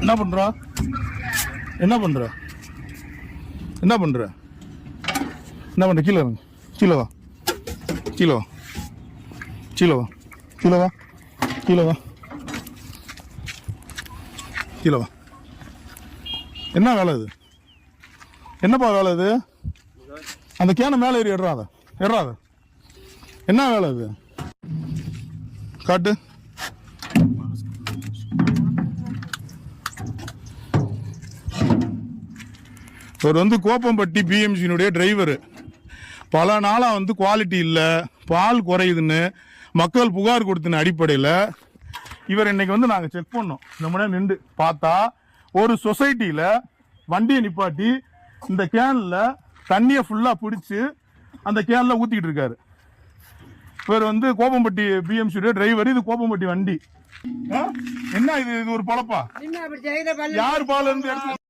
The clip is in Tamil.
என்ன பண்ற? என்ன பண்ற? என்ன பண்ற? என்ன பண்ற? கீழே இருங்க கீழே வா. கீழே வா. கீழே வா. கீழே வா. கீழே வா. கீழே வா. என்ன வேலை இது? என்னப்பா வேலை இது? அந்த கேனை மேலே ஏறி எடுறாத எடுறாத என்ன வேலை இது? காட்டு. இவர் வந்து கோப்பம்பட்டி பிஎம்சியினுடைய டிரைவர் பல நாளாக வந்து குவாலிட்டி இல்லை பால் குறையுதுன்னு மக்கள் புகார் கொடுத்தின அடிப்படையில் இவர் இன்னைக்கு வந்து நாங்கள் செக் பண்ணோம். இந்த முன்னாடி நின்று பார்த்தா ஒரு சொசைட்டியில் வண்டியை நிப்பாட்டி இந்த கேனில் தண்ணியை ஃபுல்லாக பிடிச்சி அந்த கேனில் ஊற்றிக்கிட்டு இருக்காரு. இவர் வந்து கோப்பம்பட்டி பிஎம்சியுடைய டிரைவர் இது கோப்பம்பட்டி வண்டி? என்ன இது? இது ஒரு பொழப்பா? யார் பால் இருந்து எடுத்து